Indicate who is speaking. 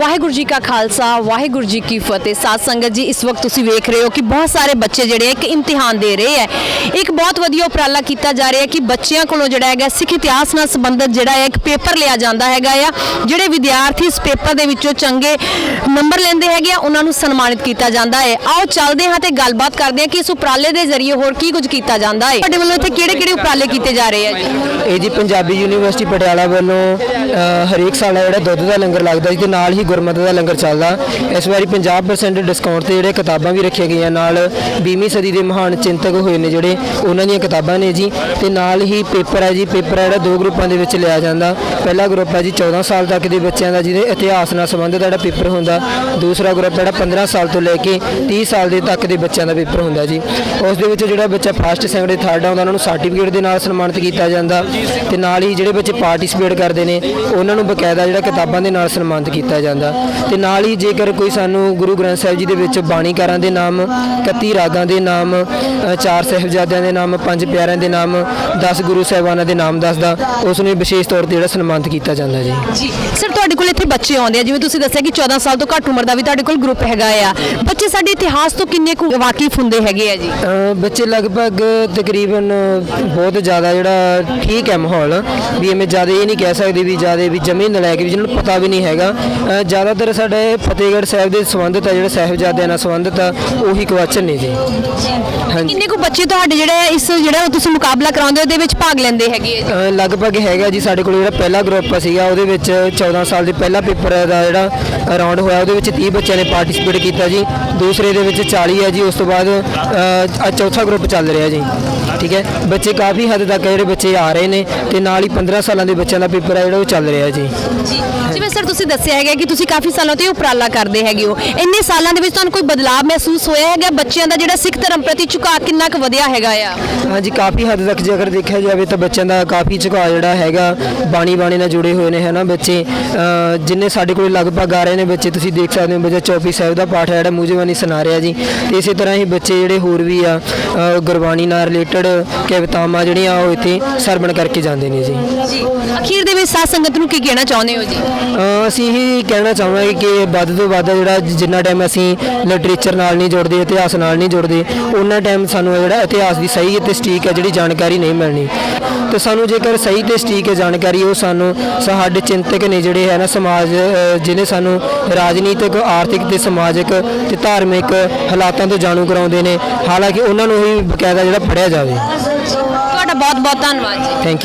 Speaker 1: ਵਾਹਿਗੁਰੂ ਜੀ ਕਾ ਖਾਲਸਾ ਵਾਹਿਗੁਰੂ ਜੀ ਕੀ ਫਤਿਹ। ਸਾਧ ਸੰਗਤ ਜੀ ਇਸ ਵਕਤ ਤੁਸੀਂ ਵੇਖ ਰਹੇ ਹੋ ਕਿ ਬਹੁਤ ਸਾਰੇ ਬੱਚੇ ਜਿਹੜੇ ਇੱਕ ਇਮਤਿਹਾਨ ਦੇ ਰਹੇ ਹੈ। ਇੱਕ ਬਹੁਤ ਵਧੀਆ ਉਪਰਾਲਾ ਕੀਤਾ ਜਾ ਰਿਹਾ ਕਿ ਬੱਚਿਆਂ ਕੋਲੋਂ ਜਿਹੜਾ ਹੈਗਾ ਸਿੱਖ ਇਤਿਹਾਸ ਨਾਲ ਸੰਬੰਧਿਤ ਜਿਹੜਾ ਹੈ ਇੱਕ ਪੇਪਰ ਲਿਆ ਜਾਂਦਾ ਹੈਗਾ ਆ ਜਿਹੜੇ ਵਿਦਿਆਰਥੀ ਇਸ ਪੇਪਰ ਦੇ ਵਿੱਚੋਂ ਚੰਗੇ ਨੰਬਰ ਲੈਂਦੇ ਹੈਗੇ ਆ ਉਹਨਾਂ ਨੂੰ ਸਨਮਾਨਿਤ ਕੀਤਾ ਜਾਂਦਾ ਹੈ। ਆਓ ਚੱਲਦੇ ਹਾਂ ਤੇ ਗੱਲਬਾਤ ਕਰਦੇ ਹਾਂ ਕਿ ਇਸ ਉਪਰਾਲੇ ਦੇ ਜ਼ਰੀਏ ਹੋਰ ਕੀ ਕੁਝ ਕੀਤਾ ਜਾਂਦਾ ਹੈ। ਤੁਹਾਡੇ ਵੱਲੋਂ ਇੱਥੇ ਕਿਹੜੇ ਕਿਹੜੇ ਉਪਰਾਲੇ ਕੀਤੇ ਜਾ ਰਹੇ ਹੈ ਜੀ?
Speaker 2: ਇਹ ਜੀ ਪੰਜਾਬੀ ਯੂਨੀਵਰਸਿਟੀ ਪਟਿਆਲਾ ਵੱਲੋਂ ਅ, ਹਰੇਕ ਸਾਲ ਜਿਹੜਾ ਦੁੱਧ ਦਾ ਲੰਗਰ ਲੱਗਦਾ ਜੀ ਤੇ ਨਾਲ ਹੀ ਗੁਰਮਤਿ ਦਾ ਲੰਗਰ ਚੱਲਦਾ। ਇਸ ਵਾਰੀ 50% ਡਿਸਕਾਊਂਟ ਤੇ ਜਿਹੜੇ ਕਿਤਾਬਾਂ ਵੀ ਰੱਖੀਆਂ ਗਈਆਂ, ਨਾਲ 20ਵੀਂ ਸਦੀ ਦੇ ਮਹਾਨ ਚਿੰਤਕ ਹੋਏ ਨੇ ਜਿਹੜੇ, ਉਹਨਾਂ ਦੀਆਂ ਕਿਤਾਬਾਂ ਨੇ ਜੀ। ਤੇ ਨਾਲ ਹੀ ਪੇਪਰ ਹੈ ਜੀ, ਪੇਪਰ ਹੈ ਜਿਹੜਾ ਦੋ ਗਰੁੱਪਾਂ ਦੇ ਵਿੱਚ ਲਿਆ ਜਾਂਦਾ। ਪਹਿਲਾ ਗਰੁੱਪ ਹੈ ਜੀ 14 ਸਾਲ ਤੱਕ ਦੇ ਬੱਚਿਆਂ ਦਾ, ਜਿਹਦੇ ਇਤਿਹਾਸ ਨਾਲ ਸੰਬੰਧਿਤ ਜਿਹੜਾ ਪੇਪਰ ਹੁੰਦਾ। ਦੂਸਰਾ ਗਰੁੱਪ ਜਿਹੜਾ 15 ਸਾਲ ਤੋਂ ਲੈ ਕੇ 30 ਸਾਲ ਦੇ ਤੱਕ ਦੇ ਬੱਚਿਆਂ ਦਾ ਪੇਪਰ ਹੁੰਦਾ ਜੀ। ਉਸ ਦੇ ਵਿੱਚ ਜਿਹੜਾ ਬੱਚਾ ਫਸਟ ਸੈਕੰਡ ਥਰਡ ਆਉਂਦਾ ਉਹਨਾਂ ਨੂੰ ਸਰਟੀਫਿਕੇਟ ਦੇ ਨਾਲ ਸਨਮਾਨਿਤ ਕੀਤਾ ਜਾਂਦਾ। ਤੇ ਨਾਲ ਹੀ ਜਿਹੜੇ ਬੱਚੇ ਪਾਰਟਿਸਿਪੇਟ ਕਰਦੇ ਨੇ, ਉਹਨਾਂ ਨੂੰ ਬਕਾਇਦਾ ਜਿਹੜਾ ਕਿਤਾਬਾਂ ਦੇ ਨਾਲ ਸਨਮਾਨਿਤ ਕੀਤਾ ਜਾਂਦਾ। ਤੇ ਨਾਲ ਹੀ ਜੇਕਰ ਕੋਈ ਸਾਨੂੰ ਗੁਰੂ ਗ੍ਰੰਥ ਸਾਹਿਬ ਜੀ ਦੇ ਵਿੱਚ ਬਾਣੀਕਾਰਾਂ ਦੇ ਨਾਮ 31 ਰਾਗਾਂ ਦੇ ਨਾਮ ਚਾਰ ਸਾਹਿਬਜ਼ਾਦਿਆਂ ਦੇ ਨਾਮ ਪੰਜ ਪਿਆਰਿਆਂ ਦੇ ਨਾਮ 10 ਗੁਰੂ ਸਾਹਿਬਾਨਾਂ ਦੇ ਨਾਮ ਦੱਸਦਾ ਉਸ ਨੂੰ ਵਿਸ਼ੇਸ਼ ਤੌਰ ਤੇ ਜਿਹੜਾ ਸਨਮਾਨਿਤ ਕੀਤਾ ਜਾਂਦਾ ਜੀ।
Speaker 1: ਜੀ। ਸਰ ਤੁਹਾਡੇ ਕੋਲ ਇੱਥੇ ਬੱਚੇ ਆਉਂਦੇ ਆ। ਜਿਵੇਂ ਤੁਸੀਂ ਦੱਸਿਆ ਕਿ 14 ਸਾਲ ਤੋਂ ਘੱਟ ਉਮਰ ਦਾ ਵੀ ਤੁਹਾਡੇ ਕੋਲ ਗਰੁੱਪ ਹੈਗਾ ਆ। ਬੱਚੇ ਸਾਡੇ ਇਤਿਹਾਸ ਤੋਂ ਕਿੰਨੇ ਕੁ ਵਾਕਿਫ ਹੁੰਦੇ ਹੈਗੇ ਆ ਜੀ?
Speaker 2: ਬੱਚੇ ਲਗਭਗ ਤਕਰੀਬਨ ਬਹੁਤ ਜ਼ਿਆਦਾ ਜਿਹੜਾ ਠੀਕ ਹੈ ਮਾਹੌਲ। ਵੀ ਐਵੇਂ ਜ਼ਿਆਦਾ ਇਹ ਨਹੀਂ ਕਹਿ ਸਕਦੇ ਵੀ ਜ਼ਿਆਦਾ ਵੀ ਜਮੇ ਨਲਾਇਕ ਵੀ ਜਿਹਨਾਂ ਨੂੰ ਪਤਾ ਵੀ ਨਹੀਂ ਹੈਗਾ। ਜ਼ਿਆਦਾਤਰ ਸਾਡੇ ਫਤਿਹਗੜ੍ਹ ਸਾਹਿਬ ਦੇ ਸੰਬੰਧਿਤ ਆ ਜਿਹੜੇ ਸਾਹਿਬਜ਼ਾਦਿਆਂ ਨਾਲ ਸੰਬੰਧਿਤ ਆ ਉਹੀ ਕੁਐਸਚਨ ਨੇ ਜੀ। ਹਾਂਜੀ।
Speaker 1: ਕਿੰਨੇ ਕੁ ਬੱਚੇ ਤੁਹਾਡੇ ਜਿਹੜੇ ਇਸ ਜਿਹੜਾ ਤੁਸੀਂ ਮੁਕਾਬਲਾ ਕਰਾਉਂਦੇ ਹੋ ਉਹਦੇ ਵਿੱਚ ਭਾਗ ਲੈਂਦੇ ਹੈਗੇ ਆ ਜੀ?
Speaker 2: ਅ, ਲਗਭਗ ਹੈਗਾ ਜੀ ਸਾਡੇ ਕੋਲ ਜਿਹੜਾ ਪਹਿਲਾ ਗਰੁੱਪ ਸੀਗਾ ਉਹਦੇ ਵਿੱਚ 14 ਸਾਲ ਦੇ ਪਹਿਲਾ ਪੇਪਰ ਦਾ ਜਿਹੜਾ ਰਾਉਂਡ ਹੋਇਆ ਉਹਦੇ ਵਿੱਚ 30 ਬੱਚਿਆਂ ਨੇ ਪਾਰਟਿਸਿਪੇਟ ਕੀਤਾ ਜੀ। ਦੂਸਰੇ ਦੇ ਵਿੱਚ 40 ਹੈ ਜੀ ਉਸ ਤੋਂ ਬਾਅਦ ਅ, ਅੱਜ ਚੌਥਾ ਗਰੁੱਪ ਚੱਲ ਰਿਹਾ ਜੀ। ਠੀਕ ਹੈ? ਬੱਚੇ ਕਾਫੀ ਹੱਦ ਤੱਕ ਜਿਹੜੇ ਬੱਚੇ ਆ ਰਹੇ ਨੇ ਤੇ ਨਾਲ ਹੀ 15 ਸਾਲਾਂ ਦੇ ਬੱਚਿਆਂ ਦਾ ਪੇਪਰ ਹੈ ਜਿਹੜਾ ਉਹ ਚੱਲ ਰਿਹਾ ਜੀ।
Speaker 1: ਜੀ। ਜਿਵੇਂ ਸਰ ਤੁਸੀਂ ਦੱਸਿਆ ਹੈਗਾ ਕਿ ਤੁਸੀਂ ਕਾਫੀ ਸਾਲਾਂ ਤੋਂ ਇਹ ਉਪਰਾਲਾ ਕਰਦੇ ਹੈਗੇ ਹੋ। ਇੰਨੇ ਸਾਲਾਂ ਦੇ ਵਿੱਚ ਤੁਹਾਨੂੰ ਕੋਈ ਬਦਲਾਅ ਮਹਿਸੂਸ ਹੋਇਆ ਹੈਗਾ? ਬੱਚਿਆਂ ਦਾ ਜਿਹੜਾ ਸਿੱਖ ਧਰਮ ਪ੍ਰਤੀ ਝੁਕਾਅ ਕਿੰਨਾ ਕੁ ਵਧਿਆ ਹੈਗਾ ਆ?
Speaker 2: ਹਾਂਜੀ ਕਾਫੀ ਹੱਦ ਤੱਕ ਜੇ ਅਗਰ ਦੇਖਿਆ ਜਾਵੇ ਤਾਂ ਬੱਚਿਆਂ ਦਾ ਕਾਫੀ ਝੁਕਾਅ ਜਿਹੜਾ ਹੈਗਾ ਬਾਣੀ ਬਾਣੀ ਨਾਲ ਜੁੜੇ ਹੋਏ ਨੇ ਹਨਾ ਬੱਚੇ? ਜਿੰਨੇ ਸਾਡੇ ਕੋਲ ਲਗਭਗ ਆ ਰਹੇ ਨੇ ਬੱਚੇ ਤੁਸੀਂ ਦੇਖ ਸਕਦੇ ਹੋ ਬੱਚਾ ਚੌਪੀ ਸਾਹਿਬ ਦਾ ਪਾਠ ਹੈ ਜਿਹੜਾ ਮੂੰਹ ਜ਼ਬਾਨੀ ਸੁਣਾ ਰਿਹਾ ਜੀ। ਤੇ ਇਸੇ ਤਰ੍ਹਾਂ ਹੀ ਬੱਚੇ ਜਿਹੜੇ ਹੋਰ ਵੀ ਆ ਗੁਰਬਾਣੀ ਨਾਲ ਰਿਲੇਟਡ ਕਵਿਤਾਵਾਂ ਜਿਹੜੀਆਂ ਉਹ ਇੱਥੇ ਸਰਵਣ ਕਰਕੇ ਜਾਂਦੇ ਨੇ ਜੀ।
Speaker 1: ਜੀ। ਅਖੀਰ ਦੇ ਵਿੱਚ ਸਾਧ ਸੰਗਤ ਨੂੰ ਕੀ ਕਹਿਣਾ ਚਾਹੁੰਦੇ ਹੋ ਜੀ?
Speaker 2: ਅਸੀਂ ਇਹੀ ਕਹਿਣਾ ਚਾਹਾਂਗੇ ਕਿ ਵੱਧ ਤੋਂ ਵੱਧ ਜਿਹੜਾ ਜਿੰਨਾ ਟਾਈਮ ਅਸੀਂ ਲਿਟਰੇਚਰ ਨਾਲ ਨਹੀਂ ਜੁੜਦੇ ਇਤਿਹਾਸ ਨਾਲ ਨਹੀਂ ਜੁੜਦੇ ਉਹਨਾਂ ਟਾਈਮ ਸਾਨੂੰ ਜਿਹੜਾ ਇਤਿਹਾਸ ਦੀ ਸਹੀ ਤੇ ਸਟੀਕ ਹੈ ਜਿਹੜੀ ਜਾਣਕਾਰੀ ਨਹੀਂ ਮਿਲਣੀ। ਤੇ ਸਾਨੂੰ ਜੇਕਰ ਸਹੀ ਤੇ ਸਟੀਕ ਹੈ ਜਾਣਕਾਰੀ ਉਹ ਸਾਨੂੰ ਸਾਡੇ ਚਿੰਤਕ ਨੇ ਜਿਹੜੇ ਹੈ ਨਾ ਸਮਾਜ ਜਿਹਨੇ ਸਾਨੂੰ ਰਾਜਨੀਤਿਕ ਆਰਥਿਕ ਤੇ ਸਮਾਜਿਕ ਤੇ ਧਾਰਮਿਕ ਹਾਲਾਤਾਂ ਤੋਂ ਜਾਣੂ ਕਰਾਉਂਦੇ ਨੇ ਹਾਲਾਂਕਿ ਉਹਨਾਂ ਨੂੰ ਹੀ ਬਕਾਇਦਾ ਜਿਹੜਾ ਪੜ੍ਹਿਆ ਜਾਵੇ।
Speaker 1: ਤੁਹਾਡਾ ਬਹੁਤ ਬਹੁਤ ਧੰਨਵਾਦ ਜੀ।
Speaker 2: Thank you